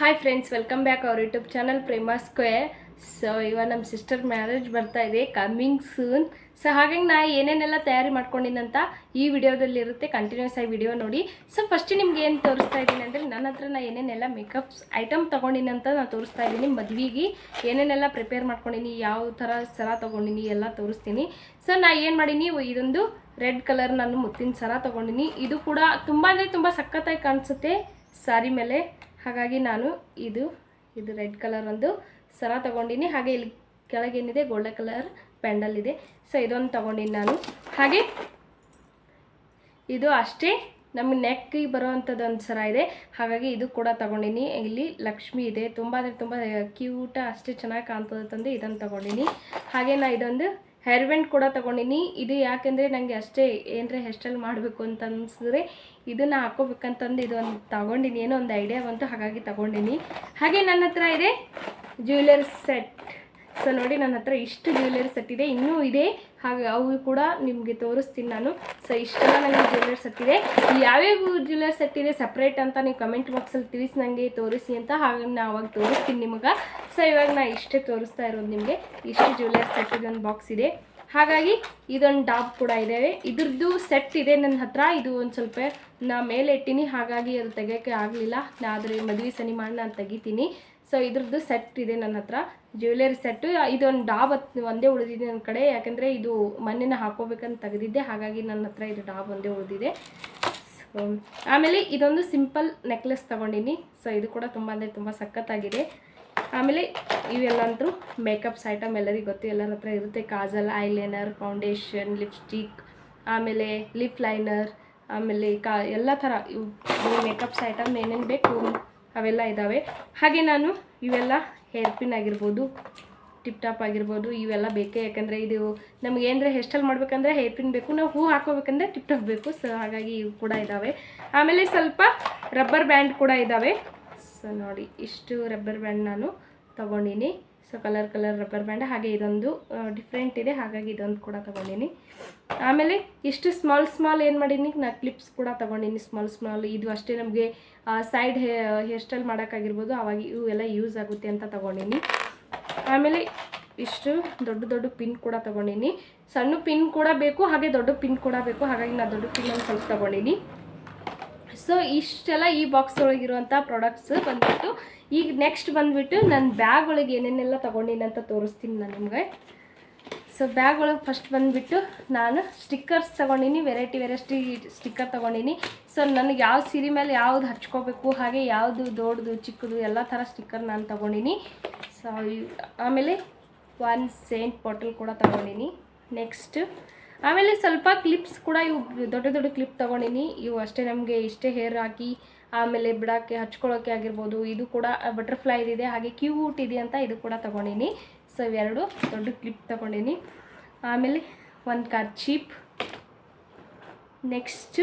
Hi friends welcome back ಅವ್ರ YouTube channel Prema square so ಇವಾಗ ನಮ್ಮ ಸಿಸ್ಟರ್ ಮ್ಯಾರೇಜ್ ಬರ್ತಾ ಇದೆ ಕಮ್ಮಿಂಗ್ ಸೂನ್ ಸೊ ಹಾಗಾಗಿ ನಾ ಏನೇನೆಲ್ಲ ತಯಾರಿ ಮಾಡ್ಕೊಂಡಿನಂತ ಈ ವಿಡಿಯೋದಲ್ಲಿ ಇರುತ್ತೆ. ಕಂಟಿನ್ಯೂಸ್ ಆಗಿ ವಿಡಿಯೋ ನೋಡಿ. ಸೊ ಫಸ್ಟ್ ನಿಮ್ಗೆ ಏನು ತೋರಿಸ್ತಾ ಇದ್ದೀನಿ ಅಂದರೆ, ನನ್ನ ಹತ್ರ ನಾ ಏನೇನೆಲ್ಲ ಮೇಕಪ್ಸ್ ಐಟಮ್ ತೊಗೊಂಡಿನಂತ ನಾನು ತೋರಿಸ್ತಾ ಇದ್ದೀನಿ. ಮದುವೆಗೆ ಏನೇನೆಲ್ಲ ಪ್ರಿಪೇರ್ ಮಾಡ್ಕೊಂಡಿನಿ ಯಾವ ಥರ ಸರ ತೊಗೊಂಡಿನಿ ಎಲ್ಲ ತೋರಿಸ್ತೀನಿ. ಸೊ ನಾ ಏನು ಮಾಡೀನಿ, ಇದೊಂದು ರೆಡ್ ಕಲರ್ ನಾನು ಮುತ್ತಿನ ಸರ ತೊಗೊಂಡಿನಿ. ಇದು ಕೂಡ ತುಂಬ ಅಂದರೆ ತುಂಬ ಸಖತ್ತಾಗಿ ಕಾಣಿಸುತ್ತೆ, ಸಾರಿ ಮೇಲೆ. ಹಾಗಾಗಿ ನಾನು ಇದು ಇದು ರೆಡ್ ಕಲರ್ ಒಂದು ಸರ ತಗೊಂಡಿನಿ. ಹಾಗೆ ಇಲ್ಲಿ ಕೆಳಗೇನಿದೆ ಗೋಲ್ಡನ್ ಕಲರ್ ಪೆಂಡಲ್ ಇದೆ. ಸೊ ಇದೊಂದು ತೊಗೊಂಡಿನಿ ನಾನು. ಹಾಗೆ ಇದು ಅಷ್ಟೇ, ನಮ್ಮ ನೆಕ್ಕಿಗೆ ಬರುವಂಥದ್ದು ಒಂದು ಸರ ಇದೆ. ಹಾಗಾಗಿ ಇದು ಕೂಡ ತಗೊಂಡಿನಿ. ಇಲ್ಲಿ ಲಕ್ಷ್ಮಿ ಇದೆ. ತುಂಬ ಅಂದರೆ ತುಂಬ ಕ್ಯೂಟ ಅಷ್ಟೇ ಚೆನ್ನಾಗಿ ಕಾಣ್ತದೆ ತಂದು. ಇದನ್ನು ತಗೊಂಡಿನಿ. ಹಾಗೆ ನಾ ಇದೊಂದು ಹೇರ್ ಬ್ಯಾಂಡ್ ಕೂಡ ತಗೊಂಡಿನಿ. ಇದು ಯಾಕೆಂದರೆ ನನಗೆ ಅಷ್ಟೇ ಏನರ ಹೇರ್ ಸ್ಟೈಲ್ ಮಾಡಬೇಕು ಅಂತ ಅನಿಸಿದ್ರೆ ಇದನ್ನು ಹಾಕೋಬೇಕಂತಂದು ಇದೊಂದು ತಗೊಂಡಿನಿ. ಏನೋ ಒಂದು ಐಡಿಯಾ ಬಂತು, ಹಾಗಾಗಿ ತಗೊಂಡಿನಿ. ಹಾಗೆ ನನ್ನ ಹತ್ರ ಇದೆ ಜ್ಯುವೆಲರ್ಸ್ ಸೆಟ್ ಸೊ ನೋಡಿ ನನ್ನ ಹತ್ರ ಇಷ್ಟು ಜ್ಯುವೆಲರಿ ಸೆಟ್ ಇದೆ. ಇನ್ನೂ ಇದೆ. ಹಾಗೆ ಅವು ಕೂಡ ನಿಮಗೆ ತೋರಿಸ್ತೀನಿ ನಾನು. ಸೊ ಇಷ್ಟೆಲ್ಲ ನನಗೆ ಜ್ಯುವೆಲರಿ ಸೆಟ್ ಇದೆ. ಯಾವ್ಯಾವ ಜ್ಯುವೆಲರಿ ಸೆಟ್ ಇದೆ ಸಪ್ರೇಟ್ ಅಂತ ನೀವು ಕಮೆಂಟ್ ಬಾಕ್ಸಲ್ಲಿ ತಿಳಿಸಿ ನನಗೆ ತೋರಿಸಿ ಅಂತ ಹಾಗೆ ನಾ ಅವಾಗ ತೋರಿಸ್ತೀನಿ ನಿಮಗೆ. ಸೊ ಇವಾಗ ನಾ ಇಷ್ಟೇ ತೋರಿಸ್ತಾ ಇರೋದು ನಿಮಗೆ. ಇಷ್ಟು ಜ್ಯುವೆಲರಿ ಸೆಟ್ ಇದೊಂದು ಬಾಕ್ಸ್ ಇದೆ. ಹಾಗಾಗಿ ಇದೊಂದು ಡಾಬ್ ಕೂಡ ಇದೆ. ಇದ್ರದ್ದು ಸೆಟ್ ಇದೆ ನನ್ನ ಹತ್ರ. ಇದು ಒಂದು ಸ್ವಲ್ಪ ನಾ ಮೇಲೆ ಇಟ್ಟೀನಿ. ಹಾಗಾಗಿ ಅದು ತೆಗಿಯೋಕ್ಕೆ ಆಗಲಿಲ್ಲ. ನಾ ಆದರೆ ಮದುವೆ ಸನಿ ಮಾಡಿ ನಾನು ತೆಗಿತೀನಿ. ಸೊ ಇದ್ರದ್ದು ಸೆಟ್ ಇದೆ ನನ್ನ ಹತ್ರ. ಜ್ಯುವೆಲರಿ ಸೆಟ್ಟು ಇದೊಂದು ಡಾಬ್ ಒಂದೇ ಉಳಿದಿದೆ ನನ್ನ ಕಡೆ. ಯಾಕಂದರೆ ಇದು ಮಣ್ಣಿನ ಹಾಕೋಬೇಕಂತ ತೆಗೆದಿದ್ದೆ. ಹಾಗಾಗಿ ನನ್ನ ಹತ್ರ ಇದು ಡಾಬ್ ಒಂದೇ ಉಳಿದಿದೆ. ಸೊ ಆಮೇಲೆ ಇದೊಂದು ಸಿಂಪಲ್ ನೆಕ್ಲೆಸ್ ತೊಗೊಂಡಿನಿ. ಸೊ ಇದು ಕೂಡ ತುಂಬ ಅಂದರೆ ತುಂಬ ಸಖತ್ತಾಗಿದೆ. ಆಮೇಲೆ ಇವೆಲ್ಲ ಅಂತೂ ಮೇಕಪ್ಸ್ ಐಟಮ್ ಎಲ್ಲರಿಗೂ ಗೊತ್ತು. ಎಲ್ಲರ ಹತ್ರ ಇರುತ್ತೆ. ಕಾಜಲ್ ಐಲೈನರ್ ಫೌಂಡೇಶನ್ ಲಿಪ್ಸ್ಟಿಕ್ ಆಮೇಲೆ ಲಿಪ್ ಲೈನರ್ ಆಮೇಲೆ ಕಾ ಎಲ್ಲ ಥರ ಇವು ಮೇಕಪ್ಸ್ ಐಟಮ್ ಏನೇನು ಬೇಕು ಅವೆಲ್ಲ ಇದ್ದಾವೆ ಹಾಗೆ ನಾನು ಇವೆಲ್ಲ ಹೇರ್ ಪಿನ್ ಆಗಿರ್ಬೋದು, ಟಿಪ್ ಟಾಪ್ ಆಗಿರ್ಬೋದು, ಇವೆಲ್ಲ ಬೇಕೇ. ಯಾಕಂದರೆ ಇದು ನಮಗೆ ಏನಂದರೆ ಹೇರ್ ಮಾಡ್ಬೇಕಂದ್ರೆ ಹೇರ್ ಪಿನ್ ಬೇಕು, ನಾವು ಹೂ ಹಾಕೋಬೇಕಂದ್ರೆ ಟಿಪ್ ಟಾಪ್ ಬೇಕು. ಸೊ ಹಾಗಾಗಿ ಇವು ಕೂಡ ಇದ್ದಾವೆ ಆಮೇಲೆ ಸ್ವಲ್ಪ ರಬ್ಬರ್ ಬ್ಯಾಂಡ್ ಕೂಡ ಇದ್ದಾವೆ ಸೊ ನೋಡಿ, ಇಷ್ಟು ರಬ್ಬರ್ ಬ್ಯಾಂಡ್ ನಾನು ತೊಗೊಂಡಿನಿ. So colour colour rubber band ಹಾಗೆ ಇದೊಂದು ಡಿಫ್ರೆಂಟ್ ಇದೆ. ಹಾಗಾಗಿ ಇದೊಂದು ಕೂಡ ತೊಗೊಂಡಿನಿ. ಆಮೇಲೆ ಇಷ್ಟು ಸ್ಮಾಲ್ ಸ್ಮಾಲ್ ಏನು ಮಾಡೀನಿ? ನಾ ಕ್ಲಿಪ್ಸ್ ಕೂಡ ತೊಗೊಂಡಿನಿ. ಸ್ಮಾಲ್ ಸ್ಮಾಲ್ ಇದು ಅಷ್ಟೇ ನಮಗೆ ಸೈಡ್ ಹೇ ಹೇರ್ ಸ್ಟೈಲ್ ಮಾಡೋಕ್ಕಾಗಿರ್ಬೋದು. ಅವಾಗ ಇವು ಎಲ್ಲ ಯೂಸ್ ಆಗುತ್ತೆ ಅಂತ ತೊಗೊಂಡಿನಿ. ಆಮೇಲೆ ಇಷ್ಟು ದೊಡ್ಡ ದೊಡ್ಡ ಪಿನ್ ಕೂಡ ತೊಗೊಂಡಿನಿ. ಸಣ್ಣ ಪಿನ್ ಕೂಡ ಬೇಕು, ಹಾಗೆ ದೊಡ್ಡ ಪಿನ್ ಕೂಡ ಬೇಕು. ಹಾಗಾಗಿ ನಾನು ದೊಡ್ಡ ಪಿನ್ ಒಂದು ಸ್ವಲ್ಪ ತೊಗೊಂಡಿನಿ. ಸೊ ಇಷ್ಟೆಲ್ಲ ಈ ಬಾಕ್ಸ್ ಒಳಗಿರುವಂಥ ಪ್ರಾಡಕ್ಟ್ಸ್ ಬಂದ್ಬಿಟ್ಟು, ಈಗ ನೆಕ್ಸ್ಟ್ ಬಂದ್ಬಿಟ್ಟು ನನ್ನ ಬ್ಯಾಗ್ ಒಳಗೆ ಏನೇನೆಲ್ಲ ತಗೊಂಡಿನ ಅಂತ ತೋರಿಸ್ತೀನಿ ನಾನು ನಿಮಗೆ. ಸೊ ಬ್ಯಾಗ್ ಒಳಗೆ ಫಸ್ಟ್ ಬಂದುಬಿಟ್ಟು ನಾನು ಸ್ಟಿಕ್ಕರ್ಸ್ ತೊಗೊಂಡಿನಿ ವೆರೈಟಿ ವೆರೈಟಿ ಸ್ಟಿಕ್ಕರ್ ತೊಗೊಂಡಿನಿ. ಸೊ ನನಗೆ ಯಾವ ಸೀರೆ ಮೇಲೆ ಯಾವ್ದು ಹಚ್ಕೋಬೇಕು, ಹಾಗೆ ಯಾವುದು ದೊಡ್ಡದು, ಚಿಕ್ಕದು, ಎಲ್ಲ ಥರ ಸ್ಟಿಕ್ಕರ್ ನಾನು ತೊಗೊಂಡಿನಿ. ಸೊ ಆಮೇಲೆ ಒನ್ ಸೇಂಟ್ ಬಾಟಲ್ ಕೂಡ ತೊಗೊಂಡಿನಿ. ನೆಕ್ಸ್ಟ್ ಆಮೇಲೆ ಸ್ವಲ್ಪ ಕ್ಲಿಪ್ಸ್ ಕೂಡ ಇವು ದೊಡ್ಡ ದೊಡ್ಡ ಕ್ಲಿಪ್ ತೊಗೊಂಡಿನಿ. ಇವು ಅಷ್ಟೇ ನಮಗೆ ಇಷ್ಟೇ ಹೇರ್ ಹಾಕಿ, ಆಮೇಲೆ ಬಿಡೋಕ್ಕೆ ಹಚ್ಕೊಳ್ಳೋಕ್ಕೆ ಆಗಿರ್ಬೋದು, ಇದು ಕೂಡ ಬಟರ್ಫ್ಲೈ ಇದೆ ಹಾಗೆ ಕ್ಯೂಟ್ ಇದೆ ಅಂತ ಇದು ಕೂಡ ತೊಗೊಂಡಿನಿ. ಸೊ ಇವೆರಡು ದೊಡ್ಡ ಕ್ಲಿಪ್ ತೊಗೊಂಡಿನಿ. ಆಮೇಲೆ ಒಂದು ಕಾರ್ ಚೀಪ್ ನೆಕ್ಸ್ಟ್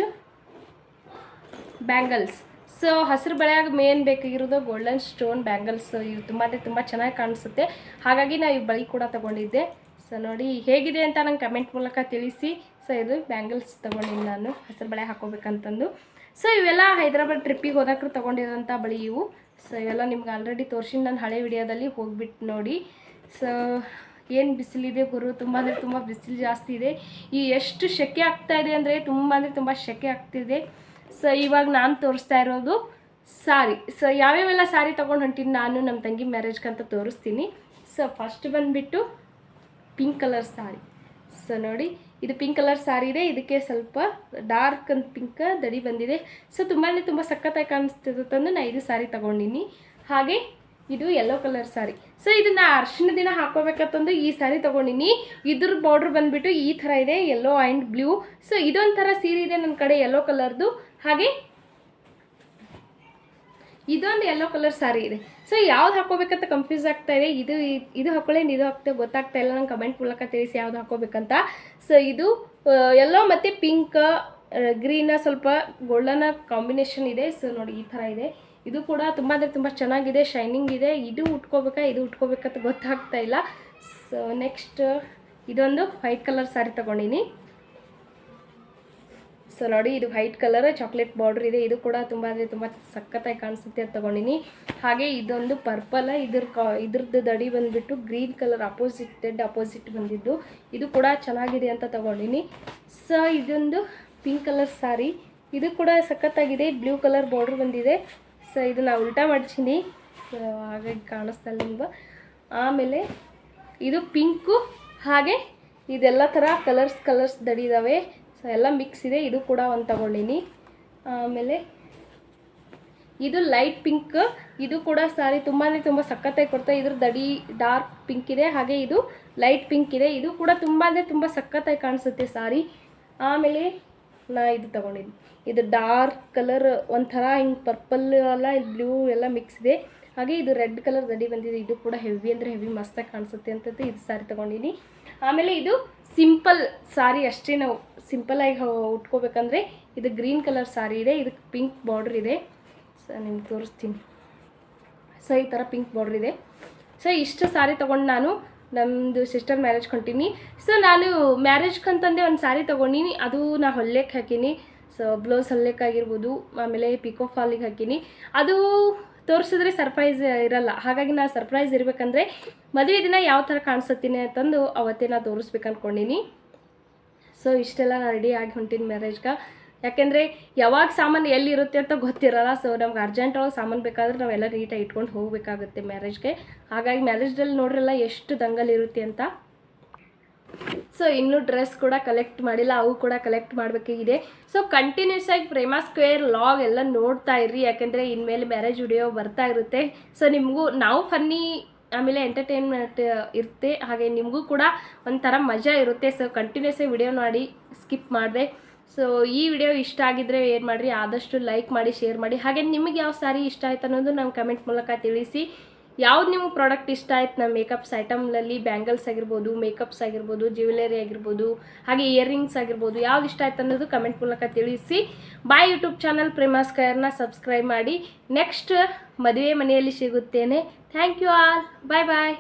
ಬ್ಯಾಂಗಲ್ಸ್ ಸೊ ಹಸಿರು ಬಳೆಯಾಗ ಮೇನ್ ಬೇಕಾಗಿರೋದು ಗೋಲ್ಡನ್ ಸ್ಟೋನ್ ಬ್ಯಾಂಗಲ್ಸ್ ಇವು ತುಂಬ ತುಂಬ ಚೆನ್ನಾಗಿ ಕಾಣಿಸುತ್ತೆ. ಹಾಗಾಗಿ ನಾವು ಈ ಬಳಿ ಕೂಡ ತೊಗೊಂಡಿದ್ದೆ. ಸೊ ನೋಡಿ, ಹೇಗಿದೆ ಅಂತ ನಂಗೆ ಕಮೆಂಟ್ ಮೂಲಕ ತಿಳಿಸಿ. ಸೊ ಇದು ಬ್ಯಾಂಗಲ್ಸ್ ತೊಗೊಂಡಿನಿ ನಾನು ಹಸಿರು ಬಳೆ ಹಾಕೋಬೇಕಂತಂದು. ಸೊ ಇವೆಲ್ಲ ಹೈದ್ರಾಬಾದ್ ಟ್ರಿಪ್ಪಿಗೆ ಹೋದಾಗ ತೊಗೊಂಡಿರೋಂಥ ಬಳಿ ಇವು. ಸೊ ಇವೆಲ್ಲ ನಿಮ್ಗೆ ಆಲ್ರೆಡಿ ತೋರಿಸಿ ನಾನು ಹಳೆ ವಿಡಿಯೋದಲ್ಲಿ ಹೋಗ್ಬಿಟ್ಟು ನೋಡಿ. ಸೊ ಏನು ಬಿಸಿಲಿದೆ ಗುರು? ತುಂಬ ಅಂದರೆ ತುಂಬ ಬಿಸಿಲು ಜಾಸ್ತಿ ಇದೆ. ಈ ಎಷ್ಟು ಸೆಕೆ ಆಗ್ತಾ ಇದೆ ಅಂದರೆ ತುಂಬ ಅಂದರೆ ತುಂಬ ಸೆಕೆ ಆಗ್ತಿದೆ. ಸೊ ಇವಾಗ ನಾನು ತೋರಿಸ್ತಾ ಇರೋದು ಸಾರಿ. ಸೊ ಯಾವ್ಯಾವೆಲ್ಲ ಸಾರಿ ತೊಗೊಂಡು ಹೊಂಟೀನಿ ನಾನು ನಮ್ಮ ತಂಗಿ ಮ್ಯಾರೇಜ್ಗಂತ ತೋರಿಸ್ತೀನಿ. ಸೊ ಫಸ್ಟ್ ಬಂದುಬಿಟ್ಟು ಪಿಂಕ್ ಕಲರ್ ಸಾರಿ ಸೊ ನೋಡಿ, ಇದು ಪಿಂಕ್ ಕಲರ್ ಸಾರಿ ಇದೆ. ಇದಕ್ಕೆ ಸ್ವಲ್ಪ ಡಾರ್ಕ್ ಅಂತ ಪಿಂಕ್ ದಡಿ ಬಂದಿದೆ. ಸೊ ತುಂಬಾ ತುಂಬ ಸಖತ್ತಾಗಿ ಕಾಣಿಸ್ತಿದ್ದು ತಂದು ನಾನು ಇದು ಸಾರಿ ತಗೊಂಡಿನಿ. ಹಾಗೆ ಇದು ಯೆಲ್ಲೋ ಕಲರ್ ಸಾರಿ ಸೊ ಇದನ್ನ ಅರ್ಶಿನ ದಿನ ಹಾಕೋಬೇಕಂತಂದು ಈ ಸಾರಿ ತಗೊಂಡಿನಿ. ಇದ್ರ ಬಾರ್ಡ್ರ್ ಬಂದ್ಬಿಟ್ಟು ಈ ಥರ ಇದೆ ಯೆಲ್ಲೋ ಆ್ಯಂಡ್ ಬ್ಲೂ ಸೊ ಇದೊಂಥರ ಸೀರೆ ಇದೆ ನನ್ನ ಕಡೆ ಯೆಲ್ಲೋ ಕಲರ್ದು ಹಾಗೆ ಇದೊಂದು ಯೆಲ್ಲೋ ಕಲರ್ ಸಾರಿ ಇದೆ. ಸೊ ಯಾವ್ದು ಹಾಕೋಬೇಕಂತ ಕನ್ಫ್ಯೂಸ್ ಆಗ್ತಾ ಇದೆ. ಇದು ಇದು ಹಾಕೊಳ್ಳೇನು ಇದು ಹಾಕ್ತೇವೆ ಗೊತ್ತಾಗ್ತಾ ಇಲ್ಲ. ನಂಗೆ ಕಮೆಂಟ್ ಮೂಲಕ ತಿಳಿಸಿ ಯಾವ್ದು ಹಾಕೋಬೇಕಂತ ಸೊ ಇದು ಎಲ್ಲೋ ಮತ್ತು ಪಿಂಕ್ ಗ್ರೀನ ಸ್ವಲ್ಪ ಗೋಲ್ಡನ ಕಾಂಬಿನೇಷನ್ ಇದೆ. ಸೊ ನೋಡಿ ಈ ಥರ ಇದೆ. ಇದು ಕೂಡ ತುಂಬ ಅಂದರೆ ತುಂಬ ಚೆನ್ನಾಗಿದೆ ಶೈನಿಂಗ್ ಇದೆ. ಇದು ಉಟ್ಕೋಬೇಕಾ, ಇದು ಉಟ್ಕೋಬೇಕಂತ ಗೊತ್ತಾಗ್ತಾ ಇಲ್ಲ. ಸೊ ನೆಕ್ಸ್ಟ್ ಇದೊಂದು ವೈಟ್ ಕಲರ್ ಸ್ಯಾರಿ ತೊಗೊಂಡಿನಿ. ಸೊ ನೋಡಿ, ಇದು ವೈಟ್ ಕಲರ್ ಚಾಕ್ಲೇಟ್ ಬಾರ್ಡರ್ ಇದೆ. ಇದು ಕೂಡ ತುಂಬ ಅಂದರೆ ತುಂಬ ಸಖತ್ತಾಗಿ ಕಾಣಿಸುತ್ತೆ ಅಂತ ತೊಗೊಂಡಿನಿ. ಹಾಗೆ ಇದೊಂದು ಪರ್ಪಲ್ ಇದ್ರ ಇದ್ರದ್ದು ದಡಿ ಬಂದುಬಿಟ್ಟು green colour opposite dead opposite ಬಂದಿದ್ದು. ಇದು ಕೂಡ ಚೆನ್ನಾಗಿದೆ ಅಂತ ತೊಗೊಂಡಿನಿ. ಸೊ ಇದೊಂದು ಪಿಂಕ್ ಕಲರ್ ಸಾರಿ ಇದು ಕೂಡ ಸಖತ್ತಾಗಿದೆ. ಬ್ಲೂ ಕಲರ್ ಬಾರ್ಡ್ರ್ ಬಂದಿದೆ. ಸೊ ಇದು ನಾವು ಉಲ್ಟಾ ಮಾಡ್ತೀನಿ ಹಾಗಾಗಿ ಕಾಣಿಸ್ತಾ ಇಲ್ಲ ಆಮೇಲೆ ಇದು ಪಿಂಕು ಹಾಗೆ ಇದೆಲ್ಲ ಥರ ಕಲರ್ಸ್ ಕಲರ್ಸ್ ದಡಿ ಇದ್ದಾವೆ ಸೊ ಎಲ್ಲ ಮಿಕ್ಸ್ ಇದೆ. ಇದು ಕೂಡ ಒಂದು ತಗೊಂಡಿನಿ. ಆಮೇಲೆ ಇದು ಲೈಟ್ ಪಿಂಕ್ ಇದು ಕೂಡ ಸಾರಿ ತುಂಬಾ ತುಂಬ ಸಖತ್ತಾಗಿ ಕೊಡ್ತಾ ಇದ್ರ ದಡಿ ಡಾರ್ಕ್ ಪಿಂಕ್ ಇದೆ. ಹಾಗೆ ಇದು ಲೈಟ್ ಪಿಂಕ್ ಇದೆ. ಇದು ಕೂಡ ತುಂಬಾ ತುಂಬ ಸಖತ್ತಾಗಿ ಕಾಣಿಸುತ್ತೆ ಸಾರಿ ಆಮೇಲೆ ನಾ ಇದು ತಗೊಂಡಿದ್ದೀನಿ ಇದು ಡಾರ್ಕ್ ಕಲರ್ ಒಂಥರ ಹಿಂಗೆ ಪರ್ಪಲ್ ಎಲ್ಲ ಬ್ಲೂ ಎಲ್ಲ ಮಿಕ್ಸ್ ಇದೆ. ಹಾಗೆ ಇದು ರೆಡ್ ಕಲರ್ ರೆಡಿ ಬಂದಿದೆ. ಇದು ಕೂಡ ಹೆವಿ ಅಂದರೆ ಹೆವಿ ಮಸ್ತಾಗಿ ಕಾಣಿಸುತ್ತೆ ಅಂತದ್ದು ಇದು ಸಾರಿ ತೊಗೊಂಡಿನಿ. ಆಮೇಲೆ ಇದು ಸಿಂಪಲ್ ಸಾರಿ ಅಷ್ಟೇ ನಾವು ಸಿಂಪಲಾಗಿ ಉಟ್ಕೋಬೇಕಂದ್ರೆ ಇದು ಗ್ರೀನ್ ಕಲರ್ ಸಾರಿ ಇದೆ ಇದಕ್ಕೆ ಪಿಂಕ್ ಬಾರ್ಡ್ರ್ ಇದೆ. ಸೊ ನಿಮ್ಗೆ ತೋರಿಸ್ತೀನಿ. ಸೊ ಈ ಥರ ಪಿಂಕ್ ಬಾರ್ಡ್ರ್ ಇದೆ. ಸೊ ಇಷ್ಟು ಸಾರಿ ತೊಗೊಂಡು ನಾನು ನಮ್ಮದು ಸಿಸ್ಟರ್ ಮ್ಯಾರೇಜ್ ಹೊಂಟೀನಿ ಸೊ ನಾನು ಮ್ಯಾರೇಜ್ಗಂತಂದೆ ಒಂದು ಸಾರಿ ತೊಗೊಂಡಿನಿ. ಅದು ನಾ ಹೊಲ್ಯಕ್ಕೆ ಹಾಕೀನಿ. ಸೊ ಬ್ಲೌಸ್ ಹೊಲ್ಯಕ್ಕೆ ಆಗಿರ್ಬೋದು, ಆಮೇಲೆ ಪಿಕೋ ಫಾಲಿಗೆ ಹಾಕೀನಿ. ಅದು ತೋರಿಸಿದ್ರೆ ಸರ್ಪ್ರೈಸ್ ಇರಲ್ಲ. ಹಾಗಾಗಿ ನಾನು ಸರ್ಪ್ರೈಸ್ ಇರಬೇಕಂದ್ರೆ ಮದುವೆ ದಿನ ಯಾವ ಥರ ಕಾಣಿಸುತ್ತೀನಿ ಅಂತಂದು ಅವತ್ತೇ ನಾ ತೋರಿಸ್ಬೇಕು ಅಂದ್ಕೊಂಡಿನಿ ಸೊ ಇಷ್ಟೆಲ್ಲ ನಾನು ರೆಡಿ ಆಗಿ ಹೊಂಟೀನಿ ಮ್ಯಾರೇಜ್ಗೆ ಯಾಕೆಂದರೆ ಯಾವಾಗ ಸಾಮಾನು ಎಲ್ಲಿರುತ್ತೆ ಅಂತ ಗೊತ್ತಿರಲ್ಲ ಸೊ ನಮ್ಗೆ ಅರ್ಜೆಂಟ್ ಒಳಗೆ ಸಾಮಾನು ಬೇಕಾದ್ರೆ ನಾವೆಲ್ಲ ನೀಟಾಗಿ ಇಟ್ಕೊಂಡು ಹೋಗಬೇಕಾಗುತ್ತೆ ಮ್ಯಾರೇಜ್ಗೆ ಹಾಗಾಗಿ ಮ್ಯಾರೇಜ್ದಲ್ಲಿ ನೋಡ್ರಲ್ಲ ಎಷ್ಟು ದಂಗಲ್ ಇರುತ್ತೆ ಅಂತ. ಸೊ ಇನ್ನೂ ಡ್ರೆಸ್ ಕೂಡ ಕಲೆಕ್ಟ್ ಮಾಡಿಲ್ಲ, ಅವು ಕೂಡ ಕಲೆಕ್ಟ್ ಮಾಡಬೇಕಾಗಿದೆ ಸೊ ಕಂಟಿನ್ಯೂಸ್ ಆಗಿ ಪ್ರೇಮಾ ಸ್ಕ್ವೇರ್ ಲಾಗ್ ಎಲ್ಲ ನೋಡ್ತಾ ಇರ್ರಿ, ಯಾಕೆಂದರೆ ಇನ್ಮೇಲೆ ಮ್ಯಾರೇಜ್ ವಿಡಿಯೋ ಬರ್ತಾ ಇರುತ್ತೆ. ಸೊ ನಿಮಗೂ ನಾವು ಫನ್ನಿ ಆಮೇಲೆ ಎಂಟರ್ಟೈನ್ಮೆಂಟ್ ಇರುತ್ತೆ, ಹಾಗೆ ನಿಮಗೂ ಕೂಡ ಒಂಥರ ಮಜಾ ಇರುತ್ತೆ. ಸೊ ಕಂಟಿನ್ಯೂಸ್ ಆಗಿ ವಿಡಿಯೋ ಮಾಡಿ ಸ್ಕಿಪ್ ಮಾಡಿದೆ. ಸೊ ಈ ವಿಡಿಯೋ ಇಷ್ಟ ಆಗಿದ್ರೆ ಏನು ಮಾಡಿರಿ? ಆದಷ್ಟು ಲೈಕ್ ಮಾಡಿ ಶೇರ್ ಮಾಡಿ. ಹಾಗೆ ನಿಮಗೆ ಯಾವ ಸಾರಿ ಇಷ್ಟ ಆಯ್ತು ಅನ್ನೋದು ನಮ್ಮ ಕಮೆಂಟ್ ಮೂಲಕ ತಿಳಿಸಿ. ಯಾವ್ದು ನಿಮ್ಗೆ ಪ್ರಾಡಕ್ಟ್ ಇಷ್ಟ ಆಯ್ತು? ನಮ್ಮ ಮೇಕಪ್ಸ್ ಐಟಮ್ನಲ್ಲಿ ಬ್ಯಾಂಗಲ್ಸ್ ಆಗಿರ್ಬೋದು ಮೇಕಪ್ಸ್ ಆಗಿರ್ಬೋದು ಜ್ಯುವೆಲರಿ ಆಗಿರ್ಬೋದು, ಹಾಗೆ ಇಯರಿಂಗ್ಸ್ ಆಗಿರ್ಬೋದು, ಯಾವ್ದು ಇಷ್ಟ ಆಯ್ತು ಅನ್ನೋದು ಕಮೆಂಟ್ ಮೂಲಕ ತಿಳಿಸಿ. ಬಾಯ್ ಯೂಟ್ಯೂಬ್ ಚಾನಲ್ ಪ್ರೇಮಾಸ್ಕರ್ನ ಸಬ್ಸ್ಕ್ರೈಬ್ ಮಾಡಿ. ನೆಕ್ಸ್ಟ್ ಮದುವೆ ಮನೆಯಲ್ಲಿ ಸಿಗುತ್ತೇನೆ. Thank you all bye bye